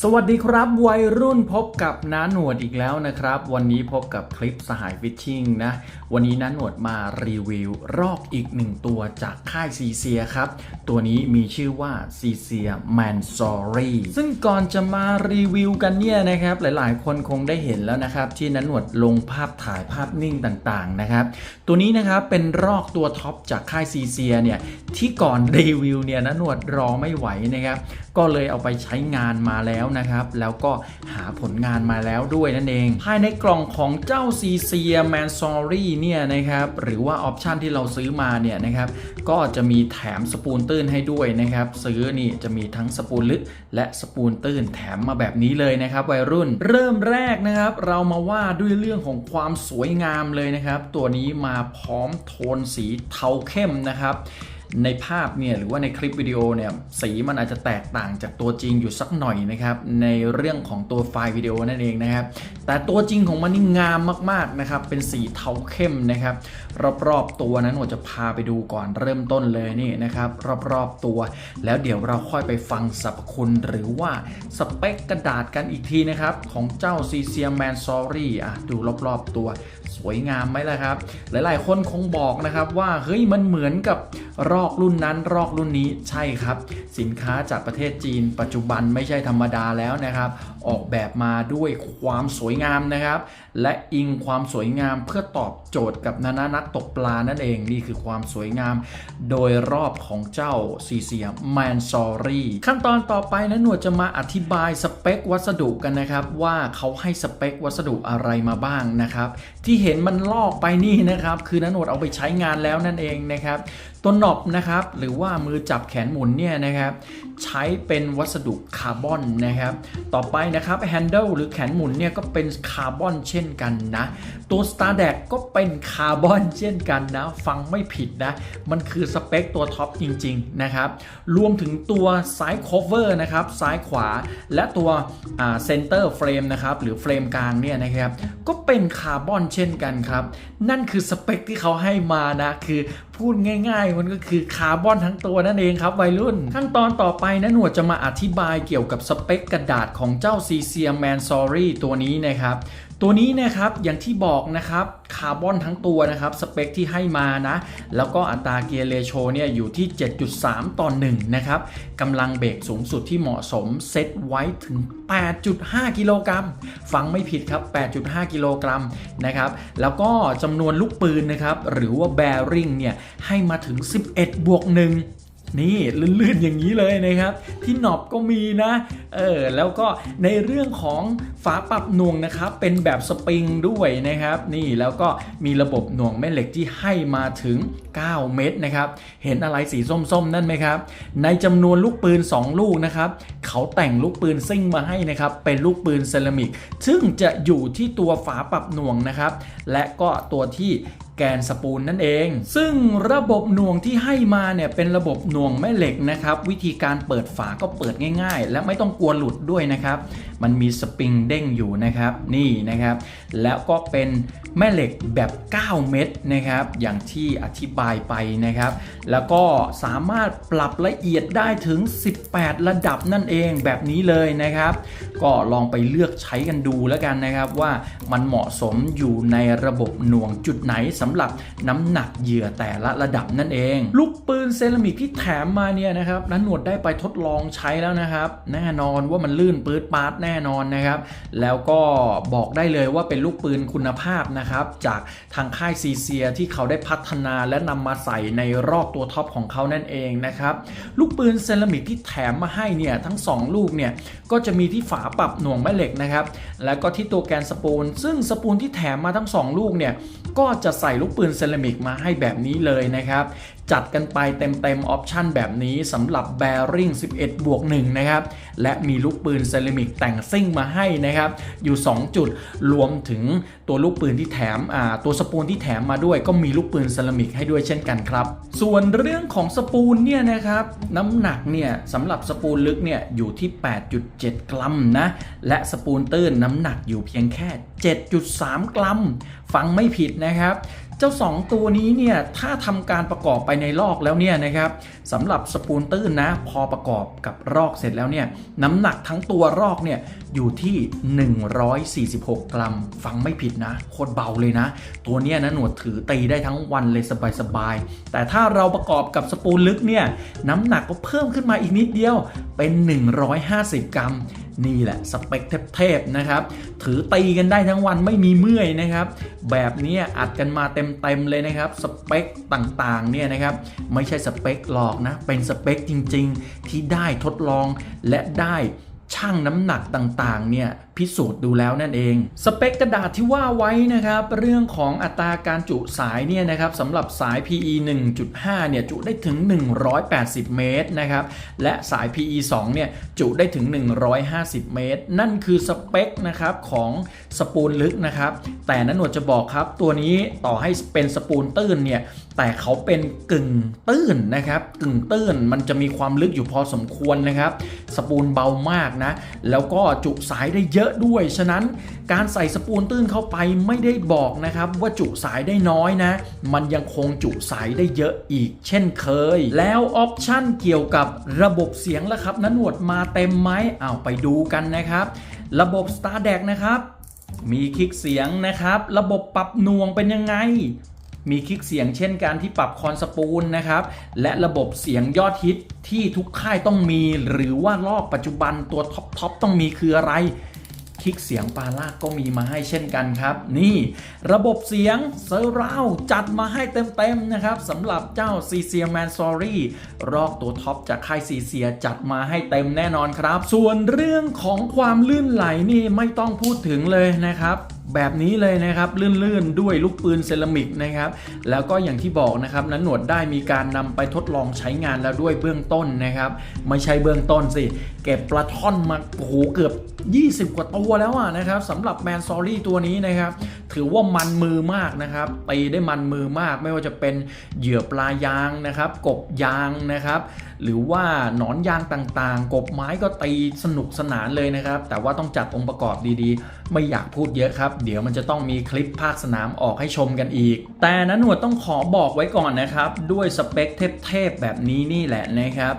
สวัสดีครับ วัยรุ่นพบกับน้าหนวดอีกแล้วนะครับ วันนี้พบกับคลิปสหายฟิชชิ่งนะวันนี้น้าหนวดมารีวิวรอกอีกหนึ่งตัวจากค่ายซีเซียครับ ตัวนี้มีชื่อว่าซีเซียแมนซอรี่ซึ่งก่อนจะมารีวิวกันเนี่ยนะครับ หลายๆ คนคงได้เห็นแล้วนะครับ ที่น้าหนวดลงภาพถ่ายภาพนิ่งต่างๆนะครับ ตัวนี้นะครับเป็นรอกตัวท็อปจากค่ายซีเซียเนี่ยที่ก่อนรีวิวเนี่ยน้าหนวดรอไม่ไหวนะครับ ก็เลยเอาไปใช้งานมาแล้วนะครับ แล้วก็หาผลงานมาแล้วด้วยนั่นเอง ภายในกล่องของเจ้า c c m a n s o r y เนี่ยนะครับ หรือว่าออปชันที่เราซื้อมาเนี่ยนะครับ ก็จะมีแถมสปูนตื้นให้ด้วยนะครับ ซื้อนี่จะมีทั้งสปูนลึกและสปูนตื้นแถมมาแบบนี้เลยนะครับ วัยรุ่น เริ่มแรกนะครับ เรามาว่าด้วยเรื่องของความสวยงามเลยนะครับ ตัวนี้มาพร้อมโทนสีเทาเข้มนะครับ ในภาพเนี่ยหรือว่าในคลิปวิดีโอเนี่ยสีมันอาจจะแตกต่างจากตัวจริงอยู่สักหน่อยนะครับในเรื่องของตัวไฟล์วิดีโอนั่นเองนะครับแต่ตัวจริงของมันนี่งามมากๆนะครับเป็นสีเทาเข้มนะครับรอบๆตัวนั้นผมจะพาไปดูก่อนเริ่มต้นเลยนี่นะครับรอบๆตัว แล้วเดี๋ยวเราค่อยไปฟังสรรพคุณหรือว่าสเปคกระดาษกันอีกทีนะครับของเจ้า c c m a n s o r y อะดูรอบๆตัว วยงามไหมล่ะครับ หลายๆ คนคงบอกนะครับว่าเฮ้ยมันเหมือนกับรอกรุ่นนั้นรอกรุ่นนี้ใช่ครับ สินค้าจากประเทศจีน ปัจจุบันไม่ใช่ธรรมดาแล้วนะครับ ออกแบบมาด้วยความสวยงามนะครับ และอิงความสวยงามเพื่อตอบโจทย์กับนานานักตกปลานั่นเองนี่คือความสวยงาม โดยรอบของเจ้าซีเซียแมนซอรี่ขั้นตอนต่อไปนะหนวดจะมาอธิบายสเปควัสดุกันนะครับว่าเขาให้สเปควัสดุอะไรมาบ้างนะครับ ที่เห็นมันลอกไปนี่นะครับ คือนะหนวดเอาไปใช้งานแล้วนั่นเองนะครับ ตัวหนอบนะครับหรือว่ามือจับแขนหมุนเนี่ยนะครับใช้เป็นวัสดุคาร์บอนนะครับต่อไปนะครับแฮนเดิลหรือแขนหมุนเนี่ยก็เป็นคาร์บอนเช่นกันนะตัว Star d e c ก็เป็นคาร์บอนเช่นกันนะฟังไม่ผิดนะมันคือสเปคตัวท็อปจริงๆนะครับรวมถึงตัวซ้ายโคเวอร์นะครับซ้ายขวาและตัวเซนเตอร์เฟรมนะครับหรือเฟรมกลางเนี่ยนะครับก็เป็นคาร์บอนเช่นกันครับนั่นคือสเปคที่เขาให้มานะคือ พูดง่าย ๆ มันก็คือคาร์บอนทั้งตัวนั่นเองครับวัยรุ่น ขั้นตอนต่อไปนะหนวดจะมาอธิบายเกี่ยวกับสเปคกระดาษของเจ้าซีเซียแมนซอรี่ตัวนี้นะครับ ตัวนี้นะครับอย่างที่บอกนะครับคาร์บอนทั้งตัวนะครับสเปคที่ให้มานะแล้วก็อัตราเกียร์เรโชเนี่ยอยู่ที่ 7.3 ต่อ1นะครับกำลังเบรกสูงสุดที่เหมาะสมเซตไว้ถึง 8.5 กิโลกรัมฟังไม่ผิดครับ 8.5 กิโลกรัมนะครับแล้วก็จำนวนลูกปืนนะครับหรือว่าแบริ่งเนี่ยให้มาถึง 11 บวก 1 นี่ลื่นๆอย่างนี้เลยนะครับ ที่หนอบก็มีนะเออแล้วก็ในเรื่องของฝาปรับหน่วงนะครับ เป็นแบบสปริงด้วยนะครับ นี่แล้วก็มีระบบหน่วงแม่เหล็กที่ให้มาถึง 9 เม็ดนะครับ เห็นอะไรสีส้มๆ นั่นไหมครับ ในจำนวนลูกปืน 2 ลูกนะครับ เขาแต่งลูกปืนซิ่งมาให้นะครับ เป็นลูกปืนเซรามิก ซึ่งจะอยู่ที่ตัวฝาปรับหน่วงนะครับและก็ตัวที่แกนสปูลนั่นเอง ซึ่งระบบหน่วงที่ให้มาเนี่ยเป็นระบบหน่วงแม่เหล็กนะครับ วิธีการเปิดฝาก็เปิดง่าย ๆ และไม่ต้องกลัวหลุดด้วยนะครับ มันมีสปริงเด้งอยู่นะครับนี่นะครับ แล้วก็เป็นแม่เหล็กแบบ 9 เม็ดนะครับ อย่างที่อธิบายไปนะครับ แล้วก็สามารถปรับละเอียดได้ถึง 18 ระดับนั่นเองแบบนี้เลยนะครับ ก็ลองไปเลือกใช้กันดูแล้วกันนะครับว่ามันเหมาะสมอยู่ในระบบหน่วงจุดไหนสำหรับน้ำหนักเหยื่อแต่ละระดับนั่นเอง ลูกปืนเซรามิกที่แถมมาเนี่ยนะครับนันหนวดได้ไปทดลองใช้แล้วนะครับ แน่นอนว่ามันลื่นปืดปาร์ตแน่นอนนะครับ แล้วก็บอกได้เลยว่าเป็นลูกปืนคุณภาพนะครับ จากทางค่ายซีเซียที่เขาได้พัฒนาและนำมาใส่ในรอบตัวท็อปของเขานั่นเองนะครับลูกปืนเซรามิกที่แถมมาให้เนี่ยทั้ง 2 ลูกเนี่ยก็จะมีที่ฝาปรับหน่วงแม่เหล็กนะครับแล้วก็ที่ตัวแกนสปูลซึ่งสปูลที่แถมมาทั้ง 2ลูกเนี่ยก็จะใส่ลูกปืนเซรามิกมาให้แบบนี้เลยนะครับ จัดกันไปเต็มๆออปชันแบบนี้สำหรับ Bearing 11 บวก 1 นะครับ และมีลูกปืนเซรามิกแต่งซิ่งมาให้นะครับ อยู่ 2 จุดรวมถึงตัวลูกปืนที่แถมตัวสปูลที่แถมมาด้วย ก็มีลูกปืนเซรามิกให้ด้วยเช่นกันครับ ส่วนเรื่องของสปูลเนี่ยนะครับน้ำหนักเนี่ยสำหรับสปูลลึกเนี่ยอยู่ที่ 8.7 กรัมนะและสปูลตื้นน้ำหนักอยู่เพียงแค่ 7.3 กรัม ฟังไม่ผิดนะครับ จ้า 2 ตัวนี้เนี่ยถ้าทำการประกอบไปในลอกแล้วเนี่ยนะครับสำหรับสปูนตื้นนะพอประกอบกับรอกเสร็จแล้วเนี่ยน้ำหนักทั้งตัวรอกเนี่ยอยู่ที่ 146 กรัม ฟังไม่ผิดนะโคตรเบาเลยนะ ตัวเนี้ยนะหนวดถือตีได้ทั้งวันเลยสบายๆแต่ถ้าเราประกอบกับสปูนลึกเนี่ยน้ำหนักก็เพิ่มขึ้นมาอีกนิดเดียวเป็น 150 กรัม นี่แหละสเปคเทพๆนะครับถือตีกันได้ทั้งวันไม่มีเมื่อยนะครับ แบบนี้อัดกันมาเต็มๆเลยนะครับสเปคต่างๆเนี่ยนะครับไม่ใช่สเปคหลอกนะเป็นสเปคจริง ๆ ที่ได้ทดลองและได้ ช่างน้ำหนักต่างๆ เนี่ยพิสูจน์ดูแล้วนั่นเอง สเปคกระดาษที่ว่าไว้นะครับ เรื่องของอัตราการจุสายเนี่ยนะครับสำหรับสาย PE 1.5 เนี่ยจุได้ถึง 180 เมตรนะครับและสาย PE 2 เนี่ยจุได้ถึง 150 เมตร นั่นคือสเปคนะครับของสปูนลึกนะครับแต่นั้นหนวดจะบอกครับ ตัวนี้ต่อให้เป็นสปูนตื้นเนี่ยแต่เขาเป็นกึ่งตื้นนะครับ กึ่งตื้นมันจะมีความลึกอยู่พอสมควรนะครับ สปูนเบามากนะ แล้วก็จุสายได้เยอะด้วย ฉะนั้นการใส่สปูนตื้นเข้าไปไม่ได้บอกนะครับ ว่าจุสายได้น้อยนะ มันยังคงจุสายได้เยอะอีก เช่นเคย แล้วออปชั่นเกี่ยวกับระบบเสียงละครับนันหนวดมาเต็มไหมเอาไปดูกันนะครับ ระบบ Star d e c นะครับมีคลิกเสียงนะครับ ระบบปรับน่วงเป็นยังไง มีคลิกเสียงเช่นการที่ปรับคอนสปูลนะครับ และระบบเสียงยอดฮิตที่ทุกค่ายต้องมี หรือว่าลอกปัจจุบันตัวท็อปทอปต้องมีคืออะไร คลิกเสียงปาลากก็มีมาให้เช่นกันครับ นี่ระบบเสียงเซอร์ราวจัดมาให้เต็มๆนะครับสำหรับเจ้า c c m a n s o r y รอกตัวท็อปจากค่ายซีเซียจัดมาให้เต็มแน่นอนครับ ส่วนเรื่องของความลื่นไหลนี่ไม่ต้องพูดถึงเลยนะครับ แบบนี้เลยนะครับลื่นๆด้วยลูกปืนเซรามิกนะครับแล้วก็อย่างที่บอกนะครับนั้นหนวดได้มีการนำไปทดลองใช้งานแล้วด้วยเบื้องต้นนะครับไม่ใช่เบื้องต้นสิเก็บปลาท่อนมาโอ้โหเกือบ 20 กว่าตัวแล้วอะนะครับสำหรับแมนซอรี่ตัวนี้นะครับถือว่ามันมือมากนะครับตีได้มันมือมากไม่ว่าจะเป็นเหยื่อปลายางนะครับกบยางนะครับ หรือว่าหนอนยางต่างๆ กบไม้ก็ตีสนุกสนานเลยนะครับ แต่ว่าต้องจัดองค์ประกอบดีๆ ไม่อยากพูดเยอะครับ เดี๋ยวมันจะต้องมีคลิปภาคสนามออกให้ชมกันอีก แต่นั้นหนวดต้องขอบอกไว้ก่อนนะครับ ด้วยสเปคเทพๆแบบนี้นี่แหละนะครับ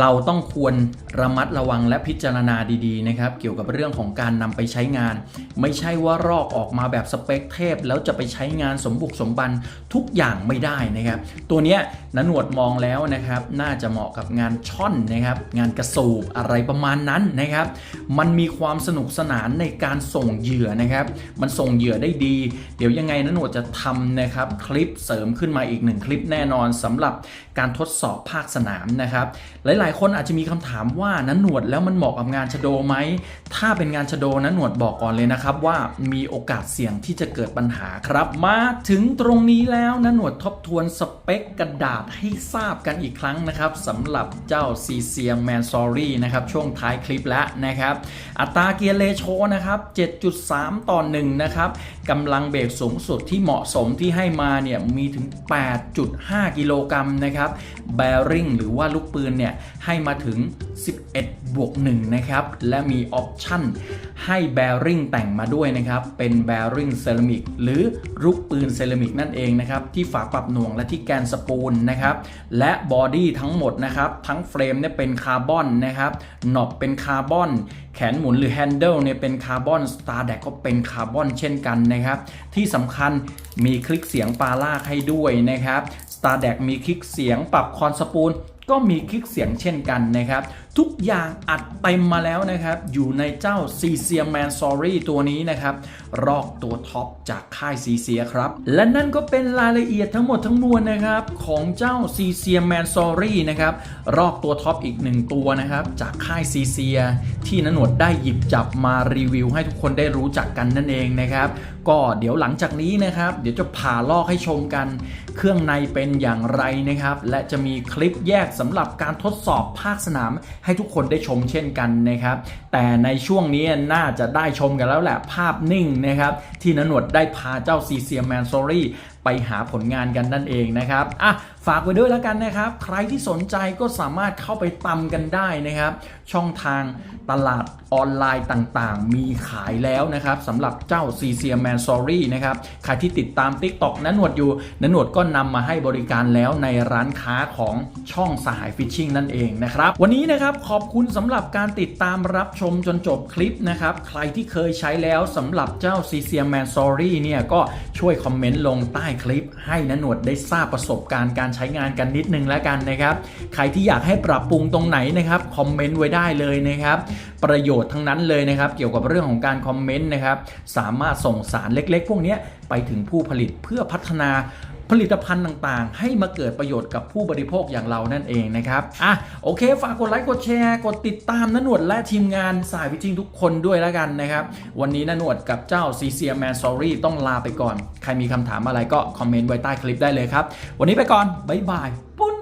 เราต้องควรระมัดระวังและพิจารณาดีๆนะครับ เกี่ยวกับเรื่องของการนำไปใช้งาน ไม่ใช่ว่ารอกออกมาแบบสเปคเทพ แล้วจะไปใช้งานสมบุกสมบันทุกอย่างไม่ได้นะครับ ตัวเนี้ยนันหนวดมองแล้วนะครับ น่าจะเหมาะกับงานช่อนนะครับ งานกระสูบอะไรประมาณนั้นนะครับ มันมีความสนุกสนานในการส่งเหยื่อนะครับ มันส่งเหยื่อได้ดี เดี๋ยวยังไงนันหนวดจะทำนะครับคลิปเสริมขึ้นมาอีกหนึ่งคลิปแน่นอนสำหรับการทดสอบภาคสนามนะครับ หลายๆ คนอาจจะมีคำถามว่านันหนวดแล้วมันเหมาะกับงานชะโดไหม ถ้าเป็นงานชะโดนันหนวดบอกก่อนเลยนะครับ ว่ามีโอกาสเสี่ยงที่จะเกิดปัญหาครับ มาถึงตรงนี้แล้วนันหนวดทบทวนสเปคกระดาษให้ทราบกันอีกครั้งนะครับสำหรับเจ้า c c m Man Sorry นะครับช่วงท้ายคลิปแล้วนะครับ อัตราเกียร์เลโชนะครับ 7.3 ต่อ 1 นะครับกำลังเบรกสูงสุดที่เหมาะสมที่ให้มาเนี่ยมีถึง 8.5 กิโลกรัมนะครับแบริ่งหรือว่าลูกปืนเนี่ยให้มาถึง 11 บวก 1 นะครับ และมีออปชั่น ให้แบริ่งแต่งมาด้วยนะครับ เป็นแบริ่งเซรามิกหรือลูกปืนเซรามิกนั่นเองนะครับ ที่ฝาปรับหน่วงและที่แกนสปูลนะครับ และบอดี้ทั้งหมดนะครับ ทั้งเฟรมเนี่ยเป็นคาร์บอนนะครับหนอบเป็นคาร์บอน แขนหมุนหรือแฮนเดิลเนี่ยเป็นคาร์บอนสตาร์แดกก็เป็นคาร์บอนเช่นกันนะครับ ที่สำคัญมีคลิกเสียงปาลากให้ด้วยนะครับ s t a r d e c มีคลิกเสียงปรับคอนสปูลก็มีคลิกเสียงเช่นกันนะครับ ทุกอย่างอัดเต็มมาแล้วนะครับ อยู่ในเจ้า c c m Man Sorry ตัวนี้นะครับ รอกตัวท็อปจากค่าย c c ครับ และนั่นก็เป็นรายละเอียดทั้งหมดทั้งมวลนะครับ ของเจ้า c c Man Sorry นะครับ รอกตัวท็อปอีกหนึ่งตัวนะครับ จากค่าย c c ที่นนวดได้หยิบจับมารีวิวให้ทุกคนได้รู้จักกันนั่นเองนะครับ ก็เดี๋ยวหลังจากนี้นะครับ เดี๋ยวจะผ่าลอกให้ชมกัน เครื่องในเป็นอย่างไรนะครับ และจะมีคลิปแยกสำหรับการทดสอบภาคสนามใให้ทุกคนได้ชมเช่นกันนะครับ แต่ในช่วงนี้น่าจะได้ชมกันแล้วแหละภาพนิ่งนะครับ ที่นนวดได้พาเจ้าซีเซียแมนซอรี่ไปหาผลงานกันนั่นเองนะครับอะ ฝากไว้ด้วยแล้วกันนะครับ ใครที่สนใจก็สามารถเข้าไปตำกันได้นะครับ ช่องทางตลาดออนไลน์ต่างๆ มีขายแล้วนะครับสำหรับเจ้า c c m a n s o r y นะครับ ใครที่ติดตาม TikTok นั้นหนวดอยู่นั้นหนวดก็นำมาให้บริการแล้วในร้านค้าของช่องสหายฟิชชิงนั่นเองนะครับ วันนี้นะครับขอบคุณสำหรับการติดตามรับชมจนจบคลิปนะครับ ใครที่เคยใช้แล้วสำหรับเจ้า c c m a n s o r y เนี่ยก็ช่วยคอมเมนต์ลงใต้คลิป ให้นันหนวดได้ทราบประสบการณ์การใช้งานกันนิดนึงแล้วกันนะครับ ใครที่อยากให้ปรับปรุงตรงไหนนะครับคอมเมนต์ไว้ได้เลยนะครับ ประโยชน์ทั้งนั้นเลยนะครับ เกี่ยวกับเรื่องของการคอมเมนต์นะครับ สามารถส่งสารเล็กๆ พวกนี้ไปถึงผู้ผลิตเพื่อพัฒนา ผลิตภัณฑ์ต่างๆ ให้มาเกิดประโยชน์กับผู้บริโภคอย่างเรานั่นเองนะครับอะโอเค ฝากกดไลค์กดแชร์กดติดตามนนวดและทีมงานสายวิจิงทุกคนด้วยแล้วกันนะครับ วันนี้นนวดกับเจ้าซีเซียแมนซอรี่ต้องลาไปก่อน ใครมีคำถามอะไรก็คอมเมนต์ไว้ใต้คลิปได้เลยครับ วันนี้ไปก่อน บ๊ายบายปุ้น